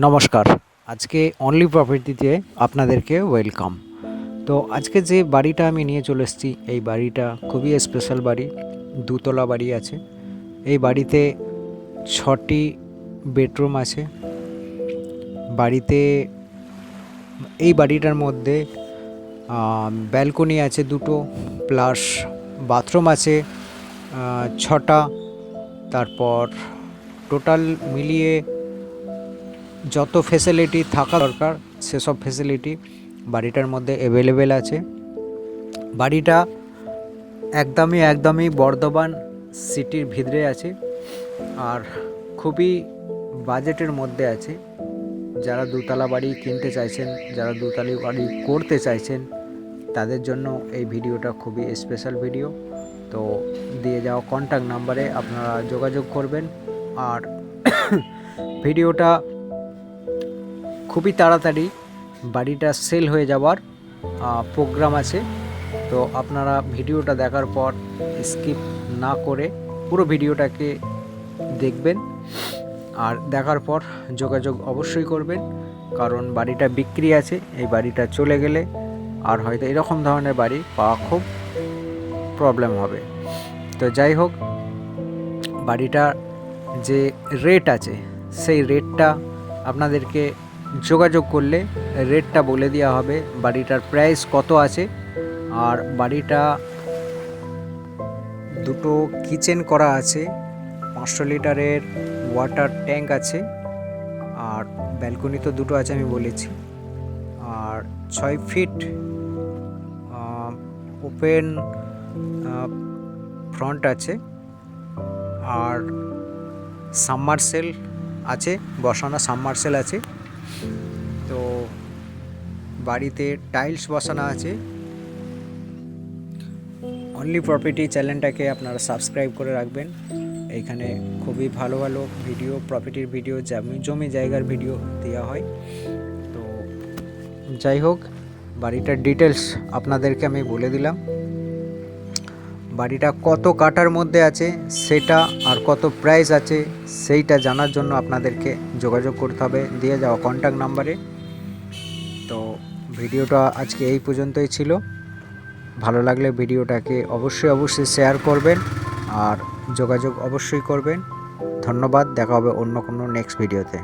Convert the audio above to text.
নমস্কার। আজকে অনলি প্রপার্টিতে আপনাদেরকে ওয়েলকাম তো আজকে যে বাড়িটা আমি নিয়ে চলে এসেছি, এই বাড়িটা খুবই স্পেশাল বাড়ি, দুতলা বাড়ি আছে। এই বাড়িতে ছটি বেডরুম আছে। বাড়িতে, এই বাড়িটার মধ্যে ব্যালকনি আছে দুটো প্লাস বাথরুম আছে ছটা, তারপর টোটাল মিলিয়ে যত ফেসিলিটি থাকা দরকার, সেসব ফেসিলিটি বাড়িটার মধ্যে অ্যাভেলেবেল আছে। বাড়িটা একদমই একদমই বর্ধমান সিটির ভিতরে আছে আর খুবই বাজেটের মধ্যে আছে। যারা দুতলা বাড়ি কিনতে চাইছেন, যারা দুতলা বাড়ি করতে চাইছেন, তাদের জন্য এই ভিডিওটা খুবই স্পেশাল ভিডিও তো দিয়ে যাওয়া কন্ট্যাক্ট নাম্বারে আপনারা যোগাযোগ করবেন। আর ভিডিওটা খুবই তাড়াতাড়ি বাড়িটা সেল হয়ে যাওয়ার প্রোগ্রাম আছে। তো আপনারা ভিডিওটা দেখার পর স্কিপ না করে পুরো ভিডিওটাকে দেখবেন। আর দেখার পর যোগাযোগ অবশ্যই করবেন, কারণ বাড়িটা বিক্রি আছে, এই বাড়িটা চলে গেলে আর হয়তো এরকম ধরনের বাড়ি পাওয়া খুব প্রবলেম হবে। তো যাই হোক, বাড়িটার যে রেট আছে, সেই রেটটা আপনাদেরকে যোগাযোগ করলে রেটটা বলে দেওয়া হবে বাড়িটার প্রাইস কত আছে। আর বাড়িটা দুটো কিচেন করা আছে, পাঁচশো লিটারের ওয়াটার ট্যাঙ্ক আছে, আর ব্যালকনি তো দুটো আছে আমি বলেছি। আর ছয় ফিট ওপেন ফ্রন্ট আছে, আর সাবমার্সেল আছে, বসানো সাবমার্সেল আছে। তো বাড়িতে টাইলস বসানো আছে। অনলি প্রপার্টি চ্যানেলটাকে আপনারা সাবস্ক্রাইব করে রাখবেন। এইখানে খুবই ভালো ভালো ভিডিও প্রপার্টির ভিডিও জমি জমি জায়গার ভিডিও দেওয়া হয়। তো যাই হোক, বাড়িটার ডিটেলস আপনাদেরকে আমি বলে দিলাম। বাড়িটা কত কাটার মধ্যে আছে, সেটা আর কত প্রাইস আছে, সেইটা জানার জন্য আপনাদেরকে যোগাযোগ করতে হবে। দিয়ে যাওয়া কন্ট্যাক্ট নাম্বারে তো ভিডিওটা আজকে এই পর্যন্তই ছিল। ভালো লাগলে ভিডিওটাকে অবশ্যই অবশ্যই শেয়ার করবেন আর যোগাযোগ অবশ্যই করবেন। ধন্যবাদ, দেখা হবে অন্য কোনো নেক্সট ভিডিওতে